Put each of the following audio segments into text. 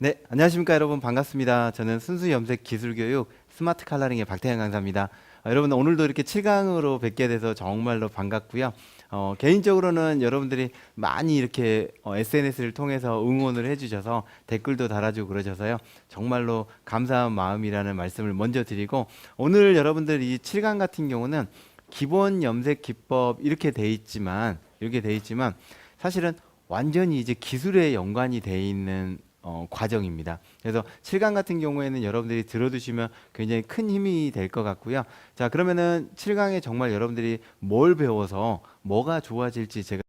네, 안녕하십니까 여러분 반갑습니다. 저는 순수 염색 기술 교육 스마트 칼라링의 박태현 강사입니다. 어, 여러분 오늘도 이렇게 7강으로 뵙게 돼서 정말로 반갑고요. 어, 개인적으로는 여러분들이 많이 이렇게 어, SNS를 통해서 응원을 해주셔서 댓글도 달아주고 그러셔서요. 정말로 감사한 마음이라는 말씀을 먼저 드리고 오늘 여러분들 이 7강 같은 경우는 기본 염색 기법 이렇게 돼 있지만 이렇게 돼 있지만 사실은 완전히 이제 기술에 연관이 돼 있는 어, 과정입니다. 그래서 7강 같은 경우에는 여러분들이 들어두시면 굉장히 큰 힘이 될 것 같고요. 자, 그러면은 7강에 정말 여러분들이 뭘 배워서 뭐가 좋아질지 제가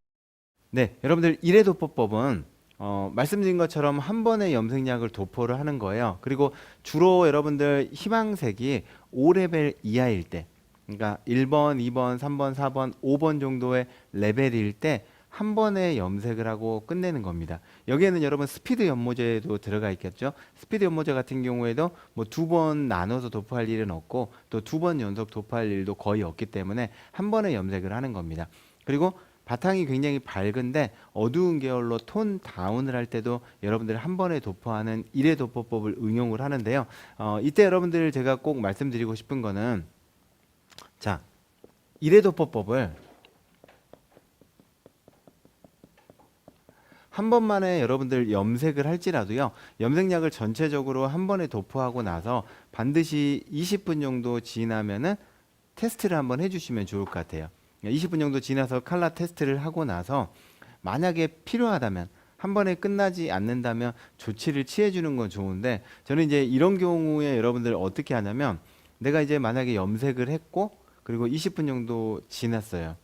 네, 여러분들 일회 도포법은 어, 말씀드린 것처럼 한 번에 염색약을 도포를 하는 거예요. 그리고 주로 여러분들 희망색이 5레벨 이하일 때, 그러니까 1번, 2번, 3번, 4번, 5번 정도의 레벨일 때 한 번에 염색을 하고 끝내는 겁니다. 여기에는 여러분 스피드 연모제도 들어가 있겠죠. 스피드 연모제 같은 경우에도 뭐 두 번 나눠서 도포할 일은 없고 또 두 번 연속 도포할 일도 거의 없기 때문에 한 번에 염색을 하는 겁니다. 그리고 바탕이 굉장히 밝은데 어두운 계열로 톤 다운을 할 때도 여러분들 한 번에 도포하는 일회 도포법을 응용을 하는데요. 어, 이때 여러분들 제가 꼭 말씀드리고 싶은 거는 자 일회 도포법을 한 번만에 여러분들 염색을 할지라도요 염색약을 전체적으로 한 번에 도포하고 나서 반드시 20분 정도 지나면은 테스트를 한번 해주시면 좋을 것 같아요. 20분 정도 지나서 칼라 테스트를 하고 나서 만약에 필요하다면 한 번에 끝나지 않는다면 조치를 취해 주는 건 좋은데 저는 이제 이런 경우에 여러분들 어떻게 하냐면 내가 이제 만약에 염색을 했고 그리고 20분 정도 지났어요.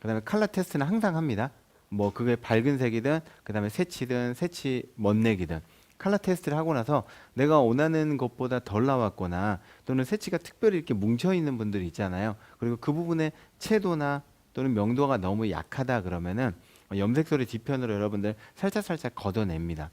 그 다음에 칼라 테스트는 항상 합니다. 뭐 그게 밝은 색이든 그다음에 새치든 새치 멋내기든 칼라 테스트를 하고 나서 내가 원하는 것보다 덜 나왔거나 또는 새치가 특별히 이렇게 뭉쳐 있는 분들이 있잖아요. 그리고 그 부분의 채도나 또는 명도가 너무 약하다 그러면은 염색소리 뒤편으로 여러분들 살짝 살짝 걷어냅니다.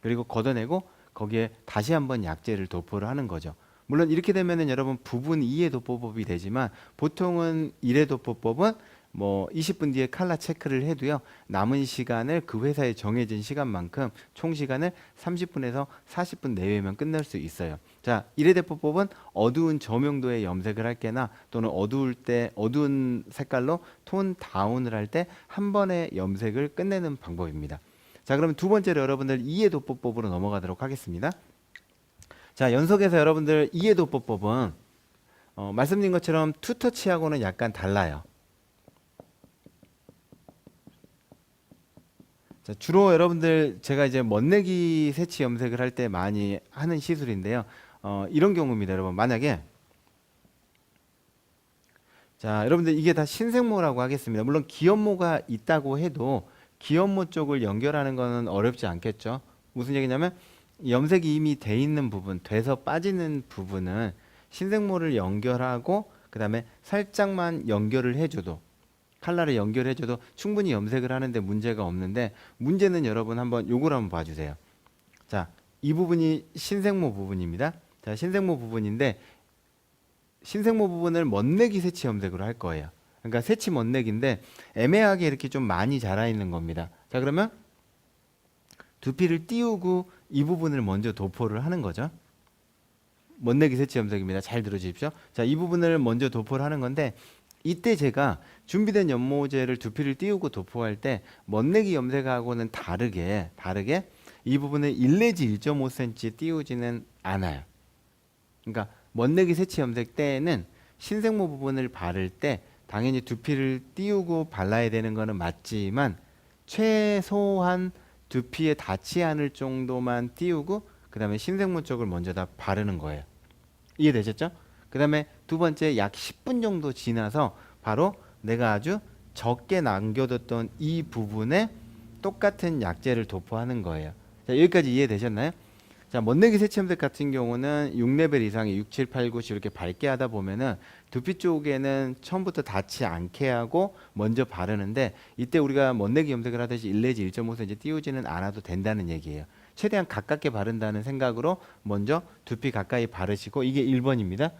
그리고 걷어내고 거기에 다시 한번 약재를 도포를 하는 거죠. 물론 이렇게 되면은 여러분 부분 2의 도포법이 되지만 보통은 1의 도포법은 뭐 20분 뒤에 칼라 체크를 해도요 남은 시간을 그 회사에 정해진 시간만큼 총 시간을 30분에서 40분 내외면 끝낼 수 있어요. 자, 일회대포법은 어두운 저명도의 염색을 할 때나 또는 어두울 때 어두운 색깔로 톤 다운을 할 때 한 번에 염색을 끝내는 방법입니다. 자, 그러면 두 번째로 여러분들 이해도포법으로 넘어가도록 하겠습니다. 자, 연속해서 여러분들 이해도포법은 어, 말씀드린 것처럼 투터치하고는 약간 달라요. 자, 주로 여러분들 제가 이제 멋내기 새치 염색을 할 때 많이 하는 시술인데요. 어, 이런 경우입니다, 여러분. 만약에 자, 여러분들 이게 다 신생모라고 하겠습니다. 물론 기염모가 있다고 해도 기염모 쪽을 연결하는 거는 어렵지 않겠죠. 무슨 얘기냐면 염색이 이미 돼 있는 부분, 돼서 빠지는 부분은 신생모를 연결하고 그 다음에 살짝만 연결을 해줘도 칼라를 연결해줘도 충분히 염색을 하는데 문제가 없는데 문제는 여러분 한번 요걸 한번 봐주세요. 자, 이 부분이 신생모 부분입니다. 자, 신생모 부분인데 신생모 부분을 멋내기 새치 염색으로 할 거예요. 그러니까 새치 멋내기인데 애매하게 이렇게 좀 많이 자라 있는 겁니다. 자, 그러면 두피를 띄우고 이 부분을 먼저 도포를 하는 거죠. 멋내기 새치 염색입니다. 잘 들어주십시오. 자, 이 부분을 먼저 도포를 하는 건데 이때 제가 준비된 연모제를 두피를 띄우고 도포할 때 멋내기 염색하고는 다르게 다르게 이 부분을 1 내지 1.5cm 띄우지는 않아요. 그러니까 멋내기 새치 염색 때에는 신생모 부분을 바를 때 당연히 두피를 띄우고 발라야 되는 거는 맞지만 최소한 두피에 닿지 않을 정도만 띄우고 그다음에 신생모 쪽을 먼저 다 바르는 거예요. 이해되셨죠? 그 다음에 두 번째 약 10분 정도 지나서 바로 내가 아주 적게 남겨뒀던 이 부분에 똑같은 약재를 도포하는 거예요. 자, 여기까지 이해되셨나요? 자, 멋내기 세침색 같은 경우는 6레벨 이상의 6, 7, 8, 9 이렇게 밝게 하다 보면은 두피 쪽에는 처음부터 닿지 않게 하고 먼저 바르는데 이때 우리가 멋내기 염색을 하듯이 1 내지 1.5cm 띄우지는 않아도 된다는 얘기예요. 최대한 가깝게 바른다는 생각으로 먼저 두피 가까이 바르시고 이게 1번입니다.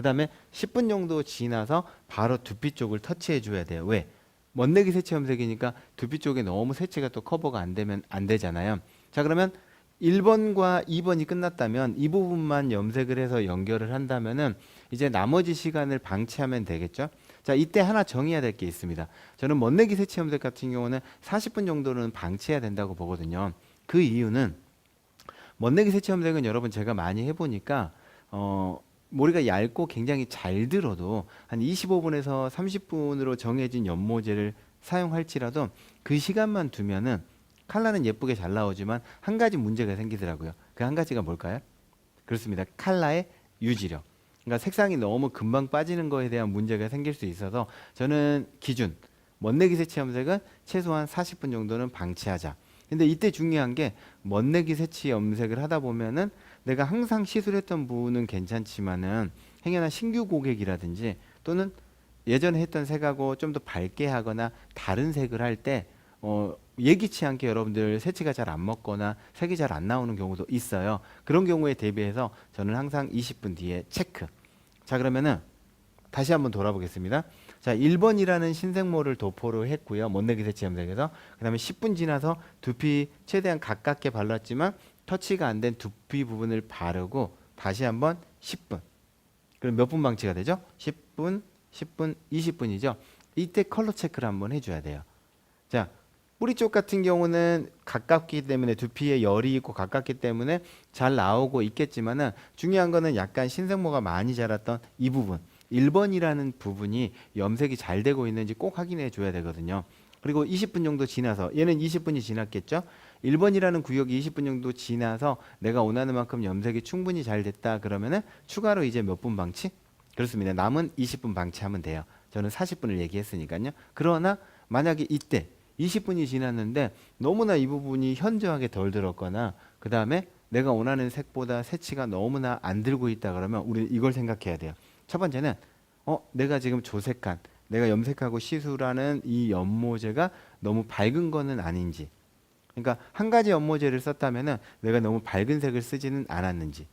그 다음에 10분 정도 지나서 바로 두피 쪽을 터치해 줘야 돼요. 왜? 멋내기 세치 염색이니까 두피 쪽에 너무 세치가 또 커버가 안 되면 안 되잖아요. 자 그러면 1번과 2번이 끝났다면 이 부분만 염색을 해서 연결을 한다면은 이제 나머지 시간을 방치하면 되겠죠. 자, 이때 하나 정해야 될 게 있습니다. 저는 먼내기 세치 염색 같은 경우는 40분 정도는 방치해야 된다고 보거든요. 그 이유는 먼내기 세치 염색은 여러분 제가 많이 해보니까 어, 머리가 얇고 굉장히 잘 들어도 한 25분에서 30분으로 정해진 연모제를 사용할지라도 그 시간만 두면은 칼라는 예쁘게 잘 나오지만 한 가지 문제가 생기더라고요. 그 한 가지가 뭘까요? 그렇습니다. 칼라의 유지력. 그러니까 색상이 너무 금방 빠지는 거에 대한 문제가 생길 수 있어서 저는 기준 먼내기 세치 염색은 최소한 40분 정도는 방치하자. 근데 이때 중요한 게 먼내기 세치 염색을 하다 보면은 내가 항상 시술했던 부분은 괜찮지만은 행여나 신규 고객이라든지 또는 예전에 했던 색하고 좀 더 밝게 하거나 다른 색을 할때 어, 예기치 않게 여러분들 세치가 잘 안 먹거나 색이 잘 안 나오는 경우도 있어요. 그런 경우에 대비해서 저는 항상 20분 뒤에 체크. 자 그러면은 다시 한번 돌아보겠습니다. 자 1번이라는 신생모를 도포를 했고요. 못내기 세치 염색에서 그 다음에 10분 지나서 두피 최대한 가깝게 발랐지만 터치가 안 된 두피 부분을 바르고 다시 한번 10분. 그럼 몇 분 방치가 되죠? 10분, 10분, 20분이죠. 이때 컬러 체크를 한번 해줘야 돼요. 자, 뿌리 쪽 같은 경우는 가깝기 때문에 두피에 열이 있고 가깝기 때문에 잘 나오고 있겠지만은 중요한 거는 약간 신생모가 많이 자랐던 이 부분 1번이라는 부분이 염색이 잘 되고 있는지 꼭 확인해 줘야 되거든요. 그리고 20분 정도 지나서 얘는 20분이 지났겠죠? 1번이라는 구역이 20분 정도 지나서 내가 원하는 만큼 염색이 충분히 잘 됐다 그러면은 추가로 이제 몇 분 방치? 그렇습니다. 남은 20분 방치하면 돼요. 저는 40분을 얘기했으니까요. 그러나 만약에 이때 20분이 지났는데 너무나 이 부분이 현저하게 덜 들었거나 그 다음에 내가 원하는 색보다 색치가 너무나 안 들고 있다 그러면 우리 이걸 생각해야 돼요. 첫 번째는 어 내가 지금 조색한 내가 염색하고 시술하는 이 연모제가 너무 밝은 거는 아닌지 그러니까 한 가지 연모제를 썼다면은 내가 너무 밝은 색을 쓰지는 않았는지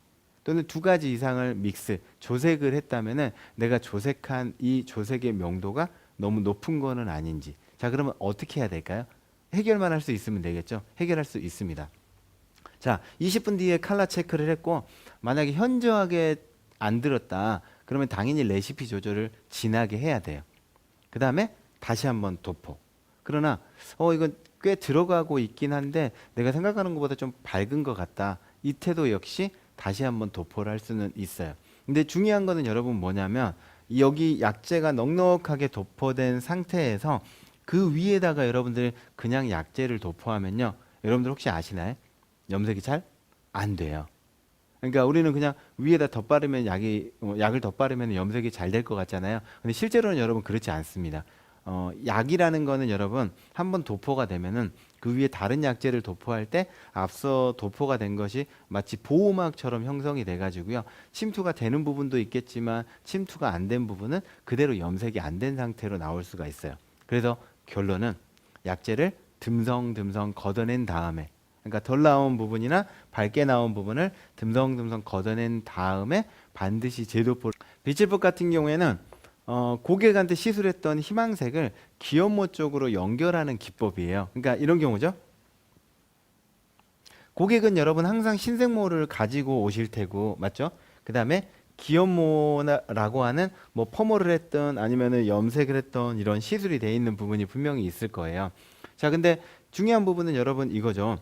또는 두 가지 이상을 믹스 조색을 했다면은 내가 조색한 이 조색의 명도가 너무 높은 거는 아닌지 자 그러면 어떻게 해야 될까요? 해결만 할 수 있으면 되겠죠. 해결할 수 있습니다. 자 20분 뒤에 칼라 체크를 했고 만약에 현저하게 안 들었다 그러면 당연히 레시피 조절을 진하게 해야 돼요. 그 다음에 다시 한번 도포. 그러나 어 이건 꽤 들어가고 있긴 한데 내가 생각하는 것보다 좀 밝은 것 같다. 이 태도 역시 다시 한번 도포를 할 수는 있어요. 근데 중요한 거는 여러분 뭐냐면 여기 약재가 넉넉하게 도포된 상태에서 그 위에다가 여러분들 그냥 약재를 도포하면요. 여러분들 혹시 아시나요? 염색이 잘 안 돼요. 그러니까 우리는 그냥 위에다 덧바르면 약이 어, 약을 덧바르면 염색이 잘 될 것 같잖아요. 근데 실제로는 여러분 그렇지 않습니다. 어, 약이라는 거는 여러분 한 번 도포가 되면은 그 위에 다른 약재를 도포할 때 앞서 도포가 된 것이 마치 보호막처럼 형성이 돼 가지고요. 침투가 되는 부분도 있겠지만 침투가 안 된 부분은 그대로 염색이 안 된 상태로 나올 수가 있어요. 그래서 결론은 약재를 듬성듬성 걷어낸 다음에 그러니까 덜 나온 부분이나 밝게 나온 부분을 듬성듬성 걷어낸 다음에 반드시 제도포 비칠법 같은 경우에는 어, 고객한테 시술했던 희망색을 기염모 쪽으로 연결하는 기법이에요. 그러니까 이런 경우죠. 고객은 여러분 항상 신생모를 가지고 오실 테고 맞죠? 그 다음에 기염모라고 하는 뭐 펌어를 했던 아니면은 염색을 했던 이런 시술이 돼 있는 부분이 분명히 있을 거예요. 자, 근데 중요한 부분은 여러분 이거죠.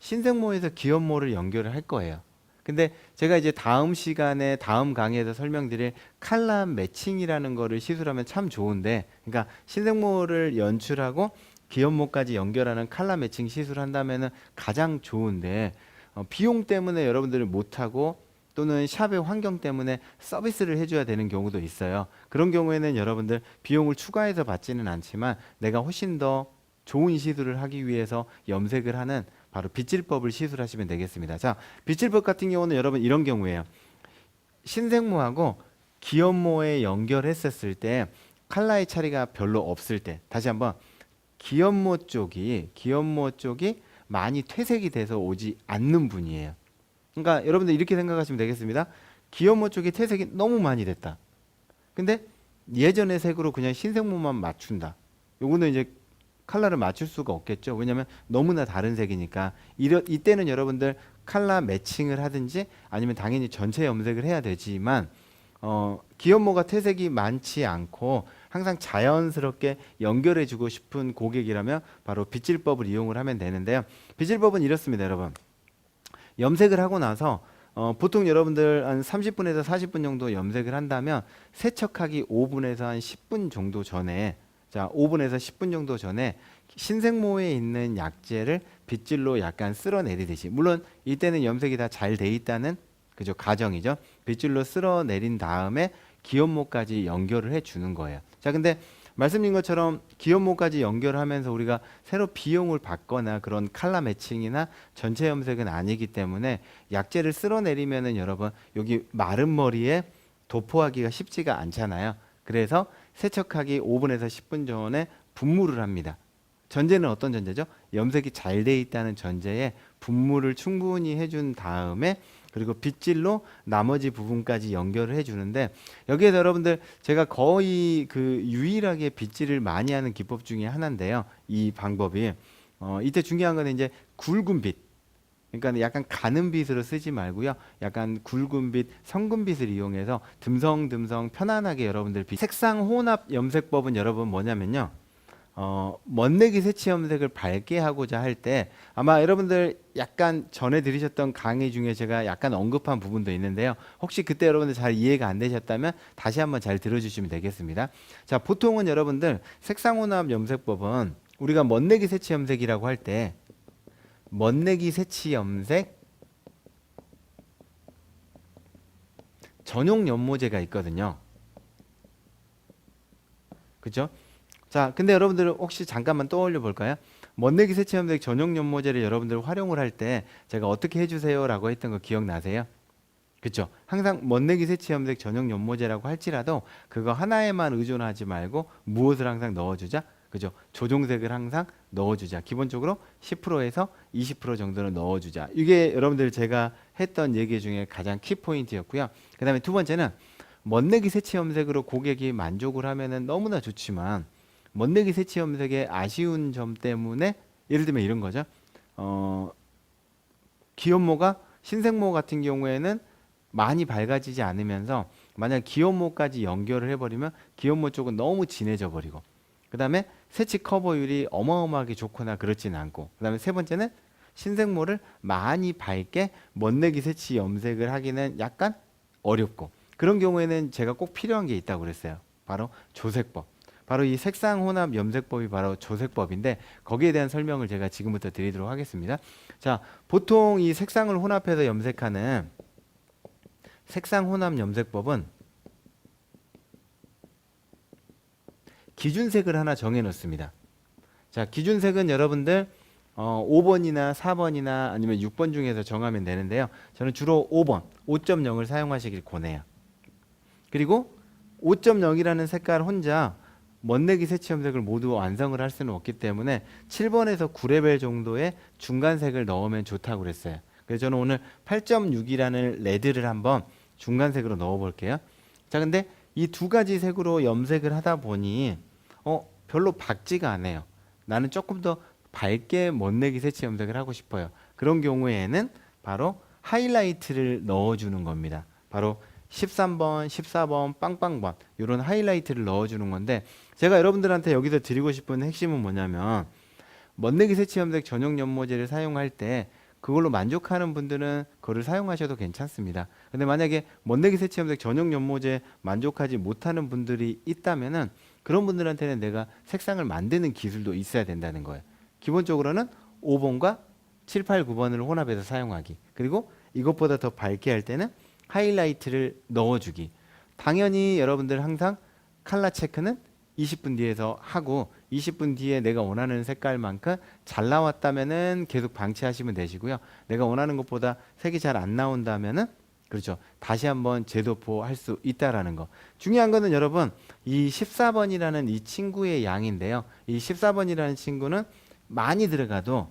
신생모에서 기염모를 연결을 할 거예요. 근데 제가 이제 다음 시간에 다음 강의에서 설명드릴 칼라 매칭이라는 거를 시술하면 참 좋은데 그러니까 신생모를 연출하고 기염모까지 연결하는 칼라 매칭 시술한다면은 가장 좋은데 어, 비용 때문에 여러분들이 못하고 또는 샵의 환경 때문에 서비스를 해줘야 되는 경우도 있어요. 그런 경우에는 여러분들 비용을 추가해서 받지는 않지만 내가 훨씬 더 좋은 시술을 하기 위해서 염색을 하는 바로 빗질법을 시술하시면 되겠습니다. 자, 빗질법 같은 경우는 여러분 이런 경우에요. 신생모하고 기염모에 연결했었을 때 칼라의 차이가 별로 없을 때 다시 한번 기염모 쪽이 기염모 쪽이 많이 퇴색이 돼서 오지 않는 분이에요. 그러니까 여러분들 이렇게 생각하시면 되겠습니다. 기염모 쪽이 퇴색이 너무 많이 됐다. 근데 예전의 색으로 그냥 신생모만 맞춘다. 요거는 이제 칼라를 맞출 수가 없겠죠. 왜냐하면 너무나 다른 색이니까 이러, 이때는 여러분들 칼라 매칭을 하든지 아니면 당연히 전체 염색을 해야 되지만 어, 기연모가 퇴색이 많지 않고 항상 자연스럽게 연결해주고 싶은 고객이라면 바로 빗질법을 이용을 하면 되는데요. 빗질법은 이렇습니다, 여러분. 염색을 하고 나서 어, 보통 여러분들 한 30분에서 40분 정도 염색을 한다면 세척하기 5분에서 한 10분 정도 전에 자 5분에서 10분 정도 전에 신생모에 있는 약재를 빗질로 약간 쓸어내리듯이 물론 이때는 염색이 다 잘 돼 있다는 그죠 가정이죠 빗질로 쓸어내린 다음에 기염모까지 연결을 해 주는 거예요 자 근데 말씀드린 것처럼 기염모까지 연결하면서 우리가 새로 비용을 받거나 그런 칼라 매칭이나 전체 염색은 아니기 때문에 약재를 쓸어내리면은 여러분 여기 마른 머리에 도포하기가 쉽지가 않잖아요. 그래서 세척하기 5분에서 10분 전에 분무를 합니다. 전제는 어떤 전제죠? 염색이 잘 돼 있다는 전제에 분무를 충분히 해준 다음에 그리고 빗질로 나머지 부분까지 연결을 해주는데 여기에서 여러분들 제가 거의 그 유일하게 빗질을 많이 하는 기법 중에 하나인데요. 이 방법이 어, 이때 중요한 건 이제 굵은 빗. 그러니까 약간 가는 빗으로 쓰지 말고요. 약간 굵은 빗, 성근 빗을 이용해서 듬성듬성 편안하게 여러분들 빗. 색상 혼합 염색법은 여러분 뭐냐면요. 어, 멋내기 세치 염색을 밝게 하고자 할 때 아마 여러분들 약간 전에 들으셨던 강의 중에 제가 약간 언급한 부분도 있는데요. 혹시 그때 여러분들 잘 이해가 안 되셨다면 다시 한번 잘 들어주시면 되겠습니다. 자, 보통은 여러분들 색상혼합 염색법은 우리가 멋내기 세치 염색이라고 할 때 멋내기 세치 염색 전용 연모제가 있거든요. 그죠? 자, 근데 여러분들 혹시 잠깐만 떠올려 볼까요? 멋내기 세치 염색 전용 연모제를 여러분들 활용을 할 때 제가 어떻게 해주세요라고 했던 거 기억나세요? 그죠? 항상 멋내기 세치 염색 전용 연모제라고 할지라도 그거 하나에만 의존하지 말고 무엇을 항상 넣어주자? 그죠? 조종색을 항상 넣어주자. 기본적으로 10%에서 20% 정도는 넣어주자. 이게 여러분들 제가 했던 얘기 중에 가장 키 포인트였고요. 그 다음에 두 번째는 멋내기 세치 염색으로 고객이 만족을 하면은 너무나 좋지만 멋내기 세치 염색의 아쉬운 점 때문에 예를 들면 이런 거죠. 어, 기염모가 신생모 같은 경우에는 많이 밝아지지 않으면서 만약 기염모까지 연결을 해버리면 기염모 쪽은 너무 진해져 버리고 그 다음에 세치 커버율이 어마어마하게 좋거나 그렇지는 않고 그 다음에 세 번째는 신생모를 많이 밝게 멋내기 세치 염색을 하기는 약간 어렵고 그런 경우에는 제가 꼭 필요한 게 있다고 그랬어요. 바로 조색법. 바로 이 색상 혼합 염색법이 바로 조색법인데 거기에 대한 설명을 제가 지금부터 드리도록 하겠습니다. 자, 보통 이 색상을 혼합해서 염색하는 색상 혼합 염색법은 기준색을 하나 정해 놓습니다. 자, 기준색은 여러분들 어, 5번이나 4번이나 아니면 6번 중에서 정하면 되는데요. 저는 주로 5번, 5.0을 사용하시길 권해요. 그리고 5.0이라는 색깔 혼자 멋내기 세치 염색을 모두 완성을 할 수는 없기 때문에 7번에서 9레벨 정도의 중간색을 넣으면 좋다고 그랬어요. 그래서 저는 오늘 8.6이라는 레드를 한번 중간색으로 넣어 볼게요. 자, 근데 이 두 가지 색으로 염색을 하다 보니 어, 별로 밝지가 않아요. 나는 조금 더 밝게 멋내기 세치 염색을 하고 싶어요. 그런 경우에는 바로 하이라이트를 넣어주는 겁니다. 바로 13번, 14번, 빵빵번 이런 하이라이트를 넣어주는 건데 제가 여러분들한테 여기서 드리고 싶은 핵심은 뭐냐면 멋내기 세치 염색 전용 연모제를 사용할 때 그걸로 만족하는 분들은 그거를 사용하셔도 괜찮습니다. 근데 만약에 멋내기 세치 염색 전용 연모제 만족하지 못하는 분들이 있다면은 그런 분들한테는 내가 색상을 만드는 기술도 있어야 된다는 거예요. 기본적으로는 5번과 7, 8, 9번을 혼합해서 사용하기. 그리고 이것보다 더 밝게 할 때는 하이라이트를 넣어주기. 당연히 여러분들 항상 칼라 체크는 20분 뒤에서 하고 20분 뒤에 내가 원하는 색깔만큼 잘 나왔다면은 계속 방치하시면 되시고요. 내가 원하는 것보다 색이 잘 안 나온다면은 그렇죠. 다시 한번 재도포 할 수 있다라는 거. 중요한 거는 여러분 이 14번이라는 이 친구의 양인데요. 이 14번이라는 친구는 많이 들어가도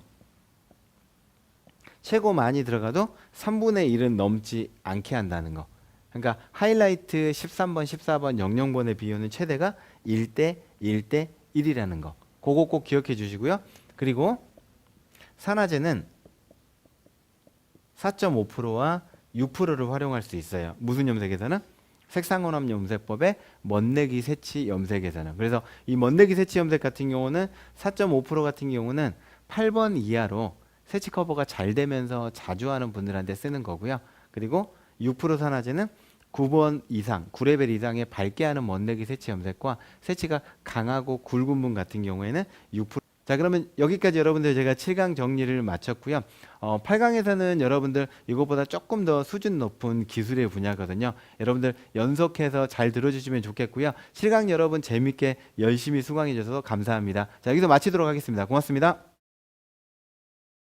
최고 많이 들어가도 3분의 1은 넘지 않게 한다는 거. 그러니까 하이라이트 13번, 14번, 00번의 비율은 최대가 1대 1대 1이라는 거. 그거 꼭 기억해 주시고요. 그리고 산화제는 4.5%와 6%를 활용할 수 있어요. 무슨 염색에서는 색상혼합 염색법의 멋내기 새치 염색에서는 그래서 이 멋내기 새치 염색 같은 경우는 4.5% 같은 경우는 8번 이하로 새치 커버가 잘 되면서 자주 하는 분들한테 쓰는 거고요. 그리고 6% 산화제는 9번 이상, 9레벨 이상의 밝게 하는 멋내기 새치 염색과 새치가 강하고 굵은 분 같은 경우에는 6%. 자, 그러면 여기까지 여러분들 제가 7강 정리를 마쳤고요. 어, 8강에서는 여러분들 이것보다 조금 더 수준 높은 기술의 분야거든요. 여러분들 연속해서 잘 들어주시면 좋겠고요. 7강 여러분 재밌게 열심히 수강해 주셔서 감사합니다. 자, 여기서 마치도록 하겠습니다. 고맙습니다.